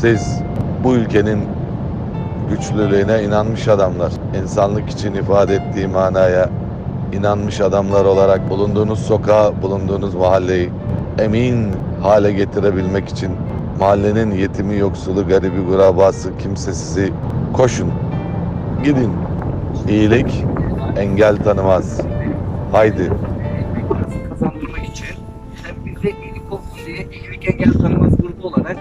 Siz bu ülkenin güçlülüğüne inanmış adamlar, insanlık için ifade ettiği manaya inanmış adamlar olarak bulunduğunuz sokağı, bulunduğunuz mahalleyi emin hale getirebilmek için mahallenin yetimi, yoksulu, garibi, gurabası, kimsesizi koşun, gidin. İyilik engel tanımaz. Haydi. İyilik engel tanımaz grubu olarak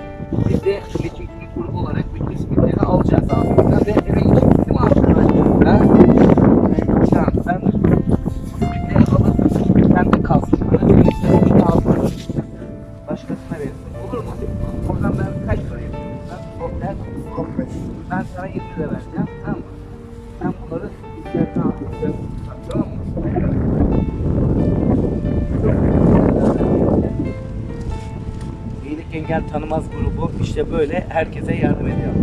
biz de meçhulculuk grubu olarak bütün simitleri alacağız abi. Ve eve abi? Ha? Tamam sen simitleri alıp sen de kalsın. Bana simitleri alsın. Başkasına verirsin. Olur mu? Oradan ben kaç para yapıyorum? Ben, oradan, ben sana 20 lira vereceğim. Tamam mı? Sen bunları içeriden al. Engel tanımaz grubu işte böyle herkese yardım ediyor.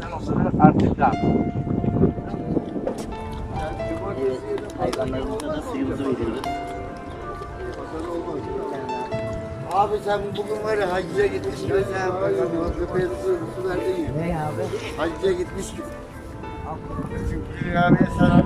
Sen onları artık dağıt. Hayvanlarımıza da suyumuzu veriyoruz. Abi sen bugün var ya hacca gitmiş gibi sen o köpeğe su, su verdin ya. Ne abi? Hacca gitmiş gibi. Çünkü abiye selamlar